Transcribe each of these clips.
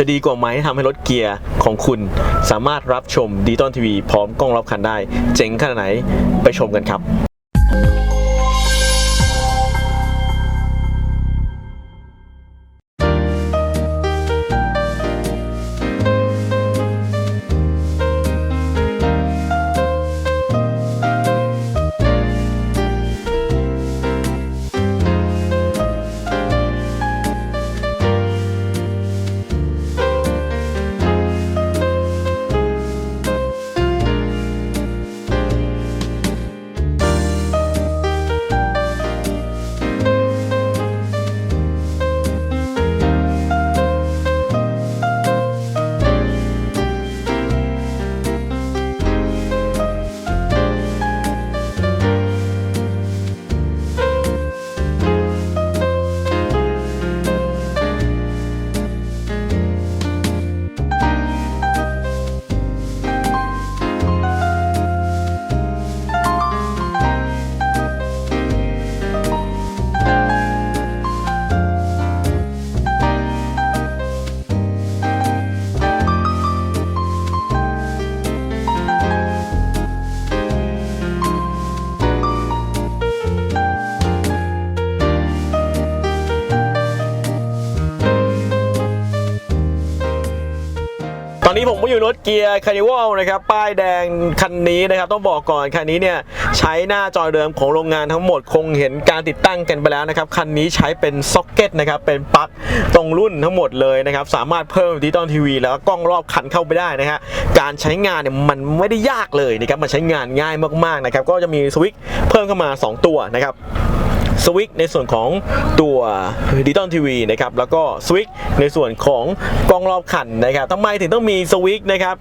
จะดีกว่าไหมทำให้รถเกียร์ของคุณสามารถรับชมดีตอนทีวีพร้อมกล้องรอบคันได้ เจ๋งขนาดไหนไปชมกันครับ อนนี้ผมก็อยู่รถเกียร์คานิวอลนะครับ ป้ายแดงคันนี้นะครับ ต้องบอกก่อนคันนี้เนี่ยใช้หน้าจอเดิมของโรงงานทั้งหมดคงเห็นการติดตั้งกันไปแล้วนะครับ คันนี้ใช้เป็นซ็อกเก็ตนะครับ เป็นปลั๊กตรงรุ่นทั้งหมดเลยนะครับ สามารถเพิ่มดิจิตอลทีวีแล้วก็กล้องรอบคันเข้าไปได้นะฮะการใช้งานเนี่ยมันไม่ได้ยากเลยนะครับมันใช้งานง่ายมากๆนะครับก็จะมีสวิตช์เพิ่มเข้ามา 2 ตัวนะครับ สวิตช์ในส่วนของตัวดิจิตอลทีวีนะครับแล้วก็สวิตช์ในส่วนของกล้องรอบคันนะครับทำไมถึงต้องมีสวิตช์นะครับ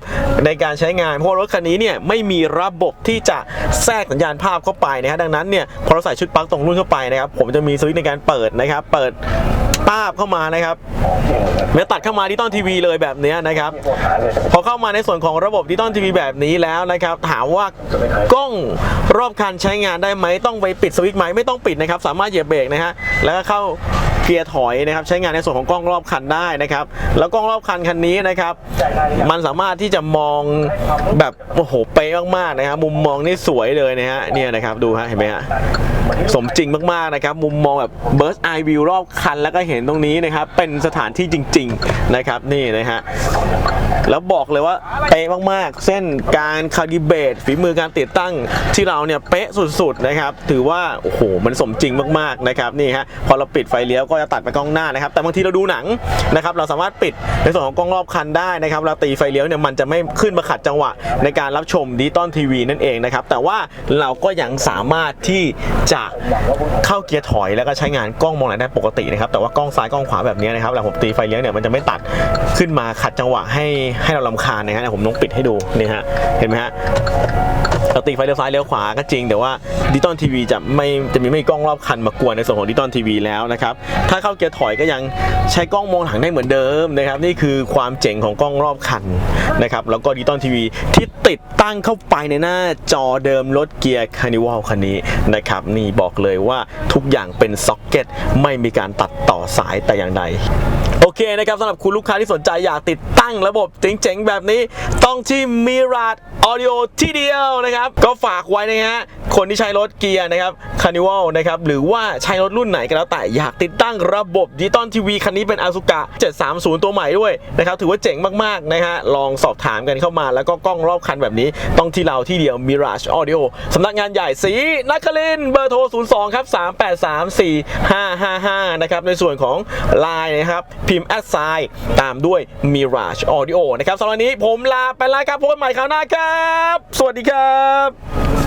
ในการใช้งาน เพราะรถคันนี้เนี่ยไม่มีระบบที่จะแทรกสัญญาณภาพเข้าไปนะฮะดังนั้นเนี่ยพอเราใส่ชุดปลั๊กตรงรุ่นเข้าไปนะครับผมจะมีสวิตช์ในการเปิดนะครับเปิด ภาบเข้ามานะครับแล้วตัดเข้ามาดิจิตอลทีวีเลยแบบนี้นะครับ พอเข้ามาในส่วนของระบบดิจิตอลทีวีแบบนี้แล้วนะครับ ถามว่ากล้องรอบคันใช้งานได้ไหมต้องไปปิดสวิตช์ไหมไม่ต้องปิดนะครับ สามารถเหยียบเบรกนะฮะแล้วก็เข้า เกียร์ถอยนะครับใช้งานในส่วนของกล้องรอบคันได้นะครับ แล้วกล้องรอบคันคันนี้นะครับ มันสามารถที่จะมองแบบโอ้โหเป๊ะมากๆนะครับ มุมมองนี่สวยเลยนะฮะเนี่ยนะครับดูฮะเห็นไหมฮะสมจริงมากๆนะครับ มุมมองแบบ Burst Eye View รอบคันแล้วก็เห็นตรงนี้นะครับ เป็นสถานที่จริง ๆนะครับนี่นะฮะแล้วบอกเลยว่าเป๊ะมากๆ เส้นการคาลิเบตฝีมือการติดตั้งที่เราเนี่ยเป๊ะสุดๆนะครับ ถือว่าโอ้โหมันสมจริงมากๆนะครับนี่ฮะพอเราปิดไฟเลี้ยวก็จะตัดไปกล้องหน้านะครับแต่บางทีเราดูหนังนะครับเราสามารถปิดในส่วนของกล้องรอบคันได้นะครับเราตีไฟเลี้ยวเนี่ยมันจะไม่ขึ้นมาขัดจังหวะในการรับชมดิจิตอลทีวีนั่นเองนะครับแต่ว่าเราก็ยังสามารถที่จะเข้าเกียร์ถอยแล้วก็ใช้งานกล้องมองหลังได้ปกตินะครับแต่ว่ากล้องซ้ายกล้องขวาแบบนี้นะครับเวลาผมตีไฟเลี้ยวเนี่ยมันจะไม่ตัดขึ้นมาขัดจังหวะให้ให้เราลำคาญนะฮะผมต้องปิดให้ดูนี่ฮะเห็นไหมฮะเราตีไฟเลี้ยวซ้ายเลี้ยวขวาก็จริงแต่ว่าดิจิตอลทีวีจะไม่จะมีไม่กล้องรอบคันมากวนในส่วนของดิจิตอลทีวีแล้วนะครับถ้าเข้าเกียร์ถอยก็ยังใช้กล้องมองหลังได้เหมือนเดิมนะครับ นี่คือความเจ๋งของกล้องรอบคันนะครับ แล้วก็ดิจิตอลทีวีที่ติดตั้งเข้าไปในหน้าจอเดิมรถเกียร์คานิวัลคันนี้นะครับ นี่บอกเลยว่าทุกอย่างเป็นซ็อกเก็ตไม่มีการตัดต่อสายแต่อย่างใดโอเคนะครับสำหรับคุณลูกค้าที่สนใจอยากติดตั้งระบบเจ๋งๆแบบนี้ต้องที่มิราต Mirage Audio ที่เดียวนะครับ ก็ฝากไว้นะฮะคนที่ใช้รถเกียร์นะครับ Carnival นะครับหรือว่าใช้รถรุ่นไหนก็แล้วแต่อยากติดตั้งระบบดิจิตอลทีวีคันนี้เป็น Asuka 730 ตัวใหม่ด้วยนะครับถือว่าเจ๋งมากๆนะฮะลองสอบถามกันเข้ามาแล้วก็กล้องรอบคันแบบนี้ ต้องที่เราที่เดียว Mirage Audio สำนักงานใหญ่สีนักคลินเบอร์โทร 02 ครับ 3834555 นะครับ ในส่วนของ Line นะครับ พิมพ์แอดไซน์ตามด้วย Mirage Audio นะครับสำหรับวันนี้ผมลาไปแล้วครับพบกันใหม่คราวหน้าครับสวัสดีครับ